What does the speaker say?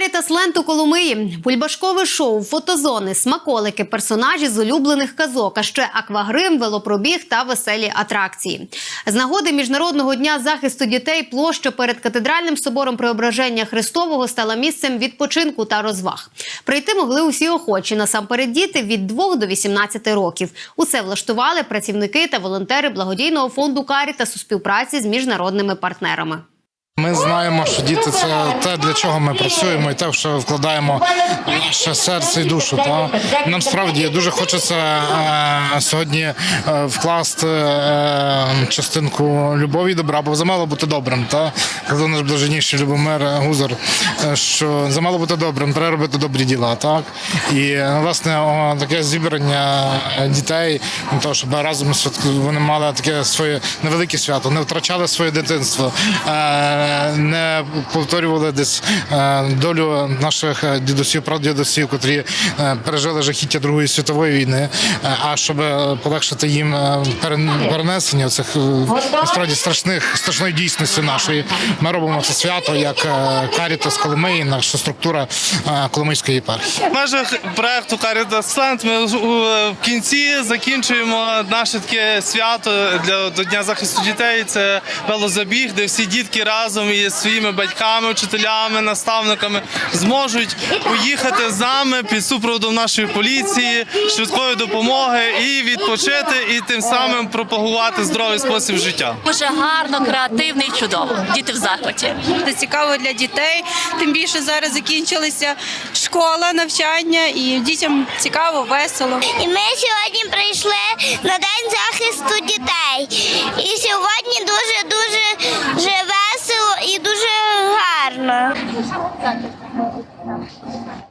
Карітас ленту Коломиї, бульбашкове шоу, фотозони, смаколики, персонажі з улюблених казок, а ще аквагрим, велопробіг та веселі атракції. З нагоди міжнародного дня захисту дітей площа перед катедральним собором Преображення Христового стала місцем відпочинку та розваг. Прийти могли усі охочі, насамперед діти від 2 до 18 років. Усе влаштували працівники та волонтери благодійного фонду Карітас у співпраці з міжнародними партнерами. Ми знаємо, що діти це те, для чого ми працюємо, і те, в що вкладаємо наше серце і душу. Та нам справді дуже хочеться е, сьогодні е, вкласти е, частинку любові і добра, бо замало бути добрим. Та казав наш блаженніший Любомир Гузар, е, що замало бути добрим, треба робити добрі діла. Так і власне о, таке зібрання дітей, для того, щоб разом вони мали таке своє невелике свято, не втрачали своє дитинство. е, не повторювали десь е, долю наших е, дідусів, прадідусів, котрі е, пережили жахіття Другої світової війни. А щоб полегшити їм перенесення цих насправді страшних страшної дійсності нашої, ми робимо це свято як Карітас Коломиї, наша структура Коломийської єпархії. В межах проекту Caritas Land ми в кінці закінчуємо наше таке свято для до Дня захисту дітей. Це велозабіг, де всі дітки разом із своїми батьками, вчителями, наставниками зможуть поїхати з нами під супроводом нашої поліції, швидкої допомоги і відпочити, і тим самим пропагувати здоровий спосіб життя. Дуже гарно, креативно і чудово. Діти в захваті. Це цікаво для дітей. Тим більше зараз закінчилася школа, навчання, і дітям цікаво, весело. І ми сьогодні прийшли на день захисту дітей. І сьогодні дуже дуже вже весело і дуже гарно.